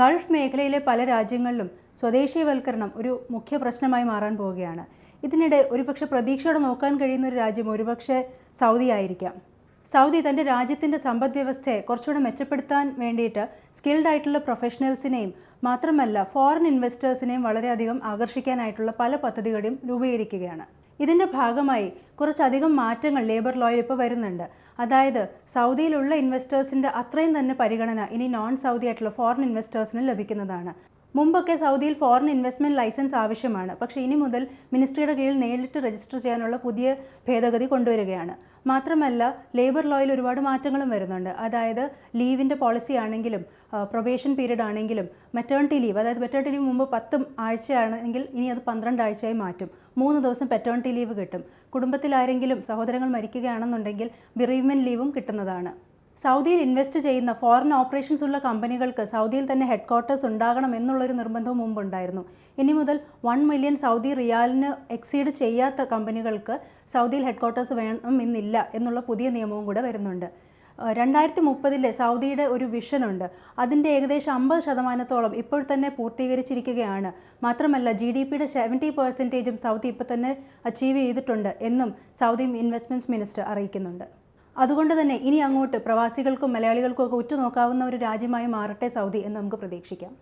Gulf മേഖലയിലെ പല രാജ്യങ്ങളിലും സ്വദേശീയവൽക്കരണം ഒരു മുഖ്യ പ്രശ്നമായി മാറാൻ പോവുകയാണ്. ഇതിനിടെ ഒരുപക്ഷെ പ്രതീക്ഷയോടെ നോക്കാൻ കഴിയുന്ന ഒരു രാജ്യം ഒരുപക്ഷെ സൗദി ആയിരിക്കാം. സൗദി തന്റെ രാജ്യത്തിന്റെ സമ്പദ് വ്യവസ്ഥയെ കുറച്ചുകൂടെ മെച്ചപ്പെടുത്താൻ വേണ്ടിയിട്ട് സ്കിൽഡ് ആയിട്ടുള്ള പ്രൊഫഷണൽസിനെയും മാത്രമല്ല ഫോറിൻ ഇൻവെസ്റ്റേഴ്സിനെയും വളരെയധികം ആകർഷിക്കാനായിട്ടുള്ള പല പദ്ധതികളും രൂപീകരിക്കുകയാണ്. ഇതിന്റെ ഭാഗമായി കുറച്ചധികം മാറ്റങ്ങൾ ലേബർ ലോയിൽ ഇപ്പോൾ വരുന്നുണ്ട്. അതായത് സൗദിയിലുള്ള ഇൻവെസ്റ്റേഴ്സിന്റെ അത്രയും തന്നെ പരിഗണന ഇനി നോൺ സൗദി ആയിട്ടുള്ള ഫോറിൻ ഇൻവെസ്റ്റേഴ്സിന് ലഭിക്കുന്നതാണ്. മുമ്പൊക്കെ സൗദിയിൽ ഫോറിൻ ഇൻവെസ്റ്റ്മെന്റ് ലൈസൻസ് ആവശ്യമാണ്. പക്ഷേ ഇനി മുതൽ മിനിസ്ട്രിയുടെ കീഴിൽ നേരിട്ട് രജിസ്റ്റർ ചെയ്യാനുള്ള പുതിയ ഭേദഗതി കൊണ്ടുവരികയാണ്. മാത്രമല്ല ലേബർ ലോയിൽ ഒരുപാട് മാറ്റങ്ങളും വരുന്നുണ്ട്. അതായത് ലീവിന്റെ പോളിസി ആണെങ്കിലും പ്രൊബേഷൻ പീരീഡ് ആണെങ്കിലും മെറ്റേണിറ്റി ലീവ് അതായത് മെറ്റേണിറ്റി ലീവ് മുമ്പ് പത്ത് ആഴ്ചയാണെങ്കിൽ ഇനി അത് പന്ത്രണ്ട് ആഴ്ചയായി മാറ്റും. മൂന്ന് ദിവസം പെറ്റേണിറ്റി ലീവ് കിട്ടും. കുടുംബത്തിലാരെങ്കിലും സഹോദരങ്ങൾ മരിക്കുകയാണെന്നുണ്ടെങ്കിൽ ബിറീവ്മെന്റ് ലീവും കിട്ടുന്നതാണ്. സൗദിയിൽ ഇൻവെസ്റ്റ് ചെയ്യുന്ന ഫോറിൻ ഓപ്പറേഷൻസ് ഉള്ള കമ്പനികൾക്ക് സൗദിയിൽ തന്നെ ഹെഡ് ക്വാർട്ടേഴ്സ് ഉണ്ടാകണം എന്നുള്ളൊരു നിർബന്ധവും മുമ്പുണ്ടായിരുന്നു. ഇനി മുതൽ വൺ മില്യൺ സൗദി റിയാലിന് എക്സീഡ് ചെയ്യാത്ത കമ്പനികൾക്ക് സൗദിയിൽ ഹെഡ് ക്വാർട്ടേഴ്സ് വേണം എന്നില്ല എന്നുള്ള പുതിയ നിയമവും കൂടെ വരുന്നുണ്ട്. രണ്ടായിരത്തി മുപ്പതിലെ സൗദിയുടെ ഒരു വിഷനുണ്ട് അതിന്റെ ഏകദേശം അമ്പത് ശതമാനത്തോളം ഇപ്പോൾ തന്നെ പൂർത്തീകരിച്ചിരിക്കുകയാണ്. മാത്രമല്ല ജി ഡി പിയുടെ സെവന്റി പെർസെന്റേജും സൗദി ഇപ്പോൾ തന്നെ അച്ചീവ് ചെയ്തിട്ടുണ്ട് എന്നും സൗദി ഇൻവെസ്റ്റ്മെന്റ്സ് മിനിസ്റ്റർ അറിയിക്കുന്നുണ്ട്. അതുകൊണ്ട് തന്നെ ഇനി അങ്ങോട്ട് പ്രവാസികൾക്കും മലയാളികൾക്കും ഒക്കെ ഉറ്റുനോക്കാവുന്ന ഒരു രാജ്യമായി മാറട്ടെ സൗദി എന്ന് നമുക്ക് പ്രതീക്ഷിക്കാം.